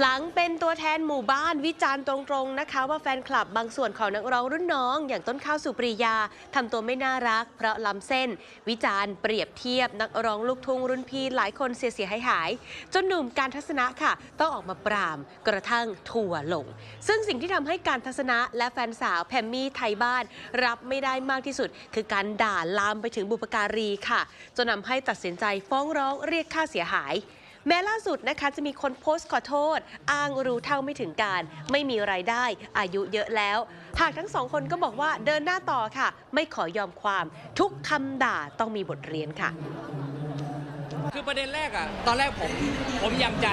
หลังเป็นตัวแทนหมู่บ้านวิจารณ์ตรงๆนะคะ ว่าแฟนคลับบางส่วนของนักร้องรุ่นน้อง อย่างต้นข้าวสุปรียาทำตัวไม่น่ารัก เพราะล้ำเส้น วิจารณ์เปรียบเทียบนักร้องลูกทุ่งรุ่นพี่หลายคนเสียเสียหายหาย จนหนุ่มการทัศนะค่ะ ต้องออกมาปราม กระทั่งถั่วลง ซึ่งสิ่งที่ทำให้การทัศนะและแฟนสาวแพมมี่ไทยบ้าน รับไม่ได้มากที่สุด คือการด่าลามไปถึงบุปการีค่ะจนนำให้ตัดสินใจฟ้องร้องเรียกค่าเสียหาย แม้ล่าสุดนะคะจะมีคนโพสต์ขอโทษ อ้างรู้เท่าไม่ถึงการ ไม่มีไรายได้ อายุเยอะแล้ว หากทั้งสองคนก็บอกว่าเดินหน้าต่อค่ะ ไม่ขอยอมความ ทุกคำด่าต้องมีบทเรียนค่ะคือประเด็นแรกอะตอนแรกผมผมยังใจ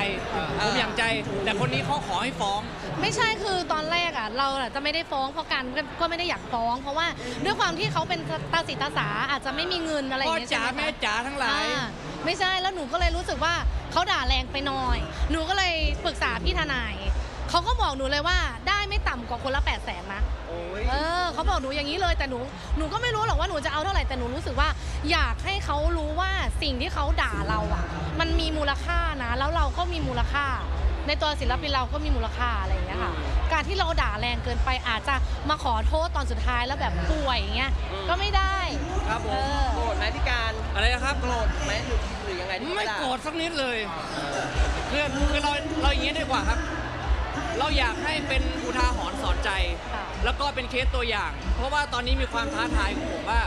ผมยังใจ แต่คนนี้เขาขอให้ฟ้อง ไม่ใช่คือตอนแรกอะเราอะจะไม่ได้ฟ้องเพราะกันก็ก็ไม่ได้อยากฟ้อง เพราะว่าด้วยความที่เขาเป็นตาสีตาสาอาจจะไม่มีเงินอะไรอย่าพ่องเงี้ยจ๋าใช่ไหมแม่คะจ๋าทั้งหลายอ่า ไม่ใช่แล้วหนูก็เลยรู้สึกว่าเขาด่าแรงไปหน่อย หนูก็เลยปรึกษาพี่ทนายเขาก็บอกหนูเลยว่าได้ไม่ต่ำกว่าคนละ8ปดแสนนะโอ้ยเออเขาบอกหนูอย่างนี้เลยแต่หนูหนูก็ไม่รู้หรอกว่าหนูจะเอาเท่าไหร่แต่หนูรู้สึกว่า อยากให้เขารู้ว่าสิ่งที่เขาด่าเราอะ มันมีมูลค่านะ แล้วเราก็มีมูลค่า ในตัวศิลปินเราก็มีมูลค่าอะไรอย่างเงี้ยค่ะ การที่เราด่าแรงเกินไปอาจจะมาขอโทษตอนสุดท้ายแล้วแบบป่วยอย่างเงี้ยก็ไม่ได้ครับผเอมอโกรธไหม พี่การอะไรนะครับ โกรธไหมหรือหรือยังไงที่ไม่เขาด่าโกรธสักนิดเลยคือคือเราเราอย่างนี้ดีกว่าครับ เราอยากให้เป็นอุทาหรณ์สอนใจค่ะแล้วก็เป็นเคสตัวอย่าง เพราะว่าตอนนี้มีความท้าทายของผมว่า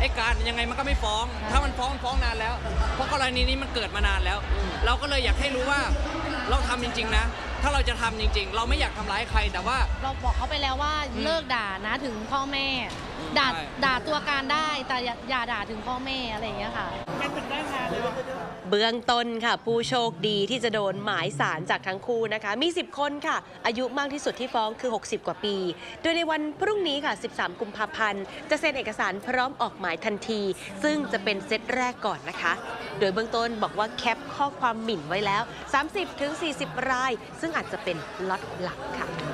ไอ้การยังไงมันก็ไม่ฟ้อง ถ้ามันฟ้องมันฟ้องนานแล้ว เพราะกรณีนี้มันเกิดมานานแล้ว เราก็เลยอยากให้รู้ว่าเราทำจริง ๆ นะ ถ้าเราจะทำจริง ๆ เราไม่อยากทำร้ายใครแต่ว่า เราบอกเขาไปแล้วว่าอืมเลิกด่านะถึงพ่อแม่ด่าใช่ ด่าตัวการได้แต่อย่าอย่าด่าถึงพ่อแม่อะไรอย่างเงี้ยค่ะ เบื้องต้นค่ะ ผู้โชคดีที่จะโดนหมายสารจากทั้งคู่นะคะ มี 10 คนค่ะ อายุมากที่สุดที่ฟ้องคือ 60 กว่าปี โดยในวันพรุ่งนี้ค่ะ 13 กุมภาพันธ์ จะเซ็นเอกสารพร้อมออกหมายทันที ซึ่งจะเป็นเซตแรกก่อนนะคะ โดยเบื้องต้นบอกว่าแคปข้อความหมิ่นไว้แล้ว 30-40 ราย ซึ่งอาจจะเป็นล็อตหลักค่ะ